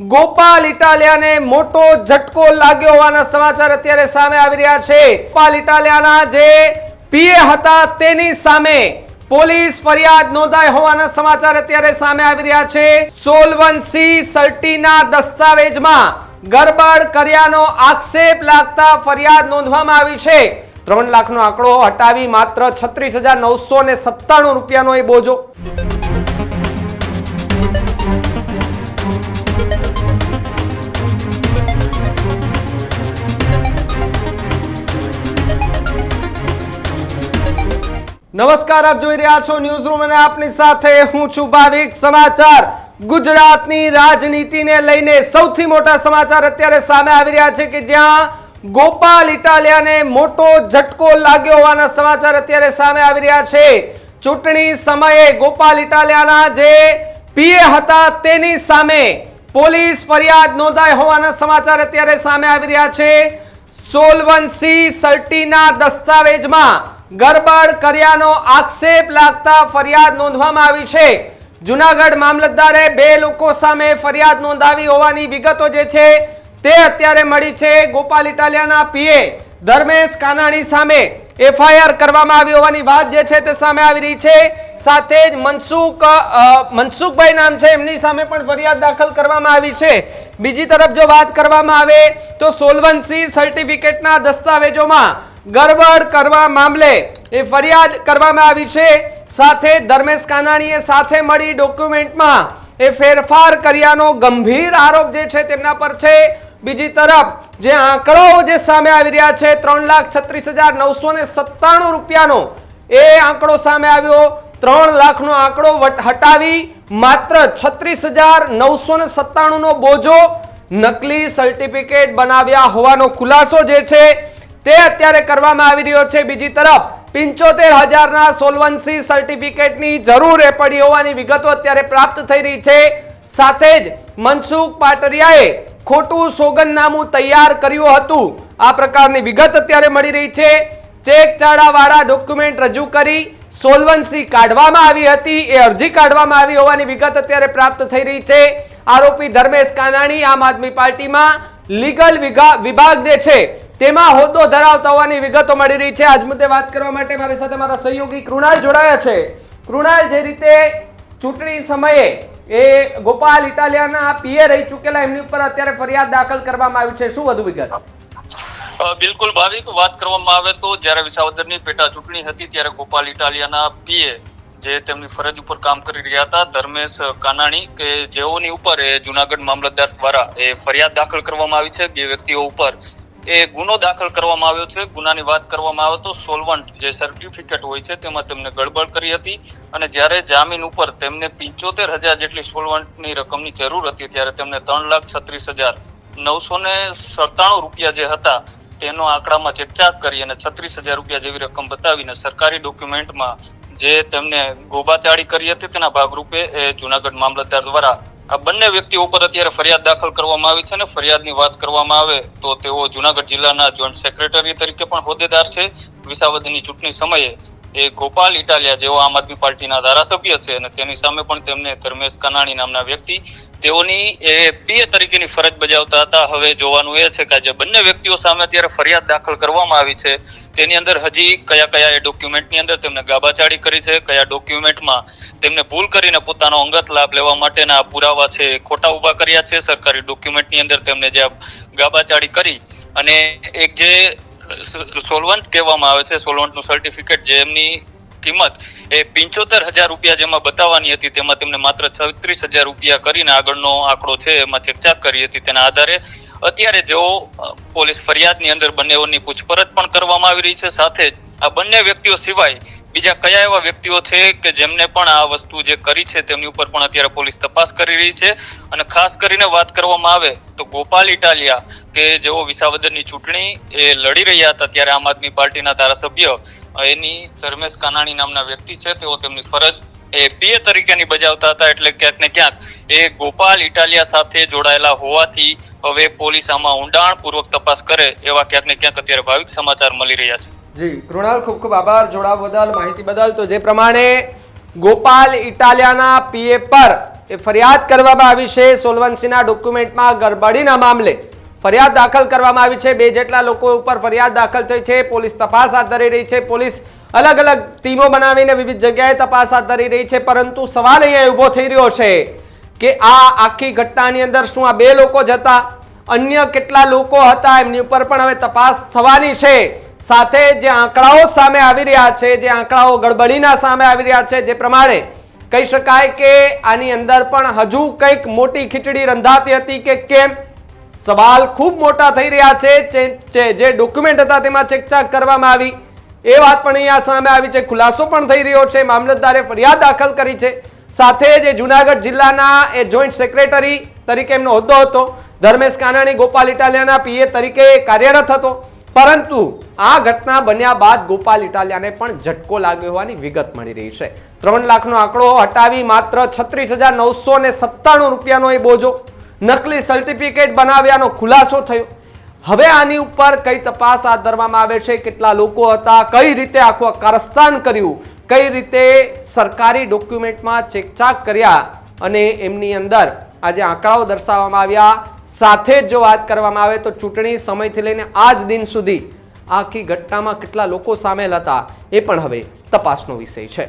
ગોપાલ ઇટાલિયાને મોટો ઝટકો લાગ્યો હોવાના સમાચાર અત્યારે સામે આવી રહ્યા છે. ગોપાલ ઇટાલિયાના જે પીએ હતા તેની સામે પોલીસ ફરિયાદ નોંધાઈ હોવાના સમાચાર અત્યારે સામે આવી રહ્યા છે. સોલવન્સી સર્ટીના દસ્તાવેજમાં ગરબડ કર્યાનો આક્ષેપ લાગતા ફરિયાદ નોંધવામાં આવી છે. ત્રણ લાખનો આંકડો હટાવી માત્ર છત્રીસ હજાર નવસો ને સત્તાણું રૂપિયાનો એ બોજો. નમસ્કાર, આપ જોઈ રહ્યા છો ન્યૂઝ રૂમ અને આપની સાથે હું છું ભાવિક સમાચાર. ગુજરાતની રાજનીતિને લઈને સૌથી મોટા સમાચાર અત્યારે સામે આવી રહ્યા છે કે જ્યાં ગોપાલ ઇટાલિયાને મોટો ઝટકો લાગ્યો હોવાના સમાચાર અત્યારે સામે આવી રહ્યા છે. ચૂંટણી સમયે ગોપાલ ઇટાલિયાના જે પીએ હતા તેની સામે પોલીસ ફરિયાદ નોંધાઈ હોવાના સમાચાર અત્યારે સામે આવી રહ્યા છે. સોલવન્સી સર્ટીના દસ્તાવેજમાં ગરબડ કર્યાનો આક્ષેપ લાગતા ફરિયાદ નોંધવામાં આવી છે. જુનાગઢ મામલતદારે બે લોકો સામે ફરિયાદ નોંધાવી હોવાની વિગતો જે છે તે અત્યારે મળી છે. ગોપાલ ઇટાલિયાના પીએ ધર્મેશ કાનાણી સામે એફઆઈઆર કરવામાં આવી હોવાની વાત જે છે તે સામે આવી રહી છે. સાથે જ મનસુખ મનસુખભાઈ નામ છે, એમની સામે પણ ફરિયાદ દાખલ કરવામાં આવી છે. બીજી તરફ જો વાત કરવામાં આવે તો સોલવન્સી સર્ટિફિકેટના દસ્તાવેજોમાં ગરબડ કરવા મામલે એ ફરિયાદ કરવામાં આવી છે. સાથે ધર્મેશ કાનાણીએ સાથે મળી ડોક્યુમેન્ટમાં એ ફેરફાર કર્યાનો ગંભીર આરોપ જે છે તેમના પર છે. બીજી તરફ, જે આંકડાઓ જે સામે આવી રહ્યા છે, ત્રણ લાખ છત્રીસ હજાર નવસો ને સત્તાણું રૂપિયાનો એ આંકડો સામે આવ્યો. ત્રણ લાખનો આંકડો હટાવી માત્ર છત્રીસ હજાર નવસો ને સત્તાણું નો બોજો નકલી સર્ટિફિકેટ બનાવ્યા હોવાનો ખુલાસો જે છે તે અત્યારે કરવામાં આવી રહ્યો છે. બીજી તરફ પિંચોતેર હજારના સોલવન્સી સર્ટિફિકેટની જરૂર એ પડી હોવાની વિગતો અત્યારે પ્રાપ્ત થઈ રહી છે. સાથે જ મનસુખ પાટરિયાએ ખોટું સોગંદનામું તૈયાર કર્યું હતું. આ પ્રકારની વિગત અત્યારે મળી રહી છે. ચેક ચાડાવાળા ડોક્યુમેન્ટ રજૂ કરી સોલવન્સી કાઢવામાં આવી હતી. એ અરજી કાઢવામાં આવી હોવાની વિગત અત્યારે પ્રાપ્ત થઈ રહી છે. આરોપી ધર્મેશ કાનાણી આમ આદમી પાર્ટીમાં લીગલ વિભાગ જે છે તેમાં હોદ્દો ધરાવતા હોવાની વિગતો મળી રહી છે. આજ મુદ્દે વાત કરવા માટે મારી સાથે મારા સહયોગી કૃણાલ જોડાયા છે. કૃણાલ, જે રીતે ચૂંટણી સમયે એ ગોપાલ ઇટાલિયાના પીએ રહી ચૂકેલા, એમની ઉપર અત્યારે ફરિયાદ દાખલ કરવામાં આવી છે. શું વધુ વિગત? બિલકુલ ભાવિક વાત કરવામાં આવે તો જ્યારે વિસાવદરની પેટા ચૂંટણી હતી ત્યારે ગોપાલ ઇટાલિયાના પીએ જે તેમની ફરજ ઉપર કામ કરી રહ્યા હતા, ધર્મેશ કાનાણી કે જેઓની ઉપર એ જુનાગઢ મામલતદાર દ્વારા એ ફરિયાદ દાખલ કરવામાં આવી છે. બે વ્યક્તિઓ ઉપર એ ગુનો દાખલ કરવામાં આવ્યો છે. ગુનાની વાત કરવામાં આવે તો સોલવન્ટ જે સર્ટિફિકેટ હોય છે, તેમાં તેમને ગડબડ કરી હતી અને જ્યારે જામીન ઉપર તેમને પિંચોતેર હજાર જેટલી સોલવન્ટની રકમની જરૂર હતી, ત્યારે તેમને ત્રણ લાખ છત્રીસ હજાર નવસો ને સત્તાણું રૂપિયા જે હતા, તેનો આંકડામાં ચેકચાક કરી અને છત્રીસ હજાર રૂપિયા જેવી રકમ બતાવીને સરકારી ડોક્યુમેન્ટમાં જે તેમને ગોબાચાળી કરી હતી, તેના ભાગરૂપે એ જુનાગઢ મામલતદાર દ્વારા આ બંને વ્યક્તિઓ ઉપર અત્યારે ફરિયાદ દાખલ કરવામાં આવી છે અને ફરિયાદની વાત કરવામાં આવે તો તેઓ જુનાગઢ જિલ્લાના જોઈન્ટ સેક્રેટરી તરીકે પણ હોદ્દેદાર છે. વિસાવદની ચૂંટણી સમયે એ ગોપાલ ઇટાલિયા જેઓ આમ આદમી પાર્ટીના ધારાસભ્ય છે અને તેની સામે પણ તેમને ધર્મેશ કનાણી નામના વ્યક્તિ તેઓની એ પીએ તરીકેની ફરજ બજાવતા હતા. હવે જોવાનું એ છે કે આજે બંને વ્યક્તિઓ સામે અત્યારે ફરિયાદ દાખલ કરવામાં આવી છે તેની અંદર હજી કયા કયા એ ડોક્યુમેન્ટની અંદર તેમને ગાબાચાડી કરી છે, કયા ડોક્યુમેન્ટમાં તેમને ભૂલ કરીને પોતાનો અંગત લાભ લેવા માટેના પુરાવા છે ખોટા ઊભા કર્યા છે. સરકારી ડોક્યુમેન્ટની અંદર તેમને જે ગાબાચાડી કરી અને એક જે સોલવન્ટ કહેવામાં આવે છે સોલવન્ટનું સર્ટિફિકેટ જે એમની કિંમત એ પિંચોતેર હજાર રૂપિયા જેમાં બતાવવાની હતી, તેમાં તેમને માત્ર છત્રીસ હજાર રૂપિયા કરીને આગળનો આંકડો છે, એમાં ચેકચાક કરી હતી. તેના આધારે અત્યારે જેઓ પોલીસ ફરિયાદની અંદર બંનેઓની પૂછપરછ પણ કરવામાં આવી રહી છે, સાથે જ આ બંને વ્યક્તિઓ સિવાય બીજા કયા એવા વ્યક્તિઓ છે કે જેમને પણ આ વસ્તુ જે કરી છે તેમની ઉપર પણ અત્યારે પોલીસ તપાસ કરી રહી છે? અને ખાસ કરીને વાત કરવામાં આવે તો ગોપાલ ઇટાલિયા કે જેઓ વિસાવદરની ચૂંટણી એ લડી રહ્યા હતા ત્યારે આમ આદમી પાર્ટીના ધારાસભ્ય એની ધર્મેશ કાનાણી નામના વ્યક્તિ છે, તેઓ તેમની ફરજ એ પીએ તરીકેની બજાવતા હતા એટલે ક્યાંક ને ક્યાંક એ ગોપાલ ઇટાલિયા સાથે જોડાયેલા હોવાથી હવે પોલીસ આમાં ઊંડાણ પૂર્વક તપાસ કરે એવા ક્યાંક ને ક્યાંક અત્યારે ભાવિક સમાચાર મળી રહ્યા છે. જી, કૃણાલ, ખૂબ ખૂબ આભાર. જોડાવા બદલ, માહિતી બદલ. તો જે પ્રમાણે ગોપાલ ઇટાલિયાના પીએ પર એ ફરિયાદ કરવામાં આવી છે સોલવન્સીના ડોક્યુમેન્ટમાં ગરબડીના મામલે. ફરિયાદ દાખલ કરવામાં આવી છે. બે જેટલા લોકો ઉપર ફરિયાદ દાખલ થઈ છે. પોલીસ તપાસ હાથ ધરી રહી છે. પોલીસ અલગ અલગ ટીમો બનાવીને વિવિધ જગ્યાએ તપાસ હાથ ધરી રહી છે. પરંતુ સવાલ અહીંયા ઊભો થઈ રહ્યો છે. કે આ આખી ઘટનાની અંદર શું આ બે લોકો જ હતા? અન્ય કેટલા લોકો હતા? એમની ઉપર પણ હવે તપાસ થવાની છે. સાથે જે આંકડાઓ સામે આવી રહ્યા છે, જે આંકડાઓ ગડબડીના સામે આવી રહ્યા છે, જે પ્રમાણે કહી શકાય કે આની અંદર પણ હજુ કંઈક મોટી ખીચડી રંધાતી હતી કે કેમ? સવાલ ખૂબ મોટા થઈ રહ્યા છે, જે- ડોક્યુમેન્ટ હતા તેમાં ચેકચાક કરવામાં આવી. એ વાત પણ અહીંયા સામે આવી છે. ખુલાસો પણ થઈ રહ્યો છે. મામલતદારે ફરિયાદ દાખલ કરી છે. સાથે જે જુનાગઢ જિલ્લાના એ જોઈન્ટ સેક્રેટરી તરીકે એમનો હોદ્દો હતો. ધર્મેશ કાનાણી ગોપાલ ઇટાલિયાના પીએ તરીકે કાર્યરત હતો. પરંતુ આ ઘટના બન્યા બાદ ગોપાલ ઇટાલિયાને પણ ઝટકો લાગ્યો હોવાની વિગત મળી રહી છે. ત્રણ લાખનો આંકડો હટાવી માત્ર છત્રીસ હજાર નવસો ને સત્તાણું રૂપિયાનો એ બોજો. નકલી સર્ટિફિકેટ બનાવ્યાનો ખુલાસો થયો. હવે આની ઉપર કઈ તપાસ હાથ ધરવામાં આવે છે? કેટલા લોકો હતા? કઈ રીતે આખું કારસ્તાન કર્યું? કઈ રીતે સરકારી ડોક્યુમેન્ટમાં ચેકચાક કર્યા અને એમની અંદર આજે આંકડાઓ દર્શાવવામાં આવ્યા, સાથે જ જો વાત કરવામાં આવે તો ચૂંટણી સમયથી લઈને આ જ દિન સુધી આખી ઘટનામાં કેટલા લોકો સામેલ હતા એ પણ હવે તપાસનો વિષય છે.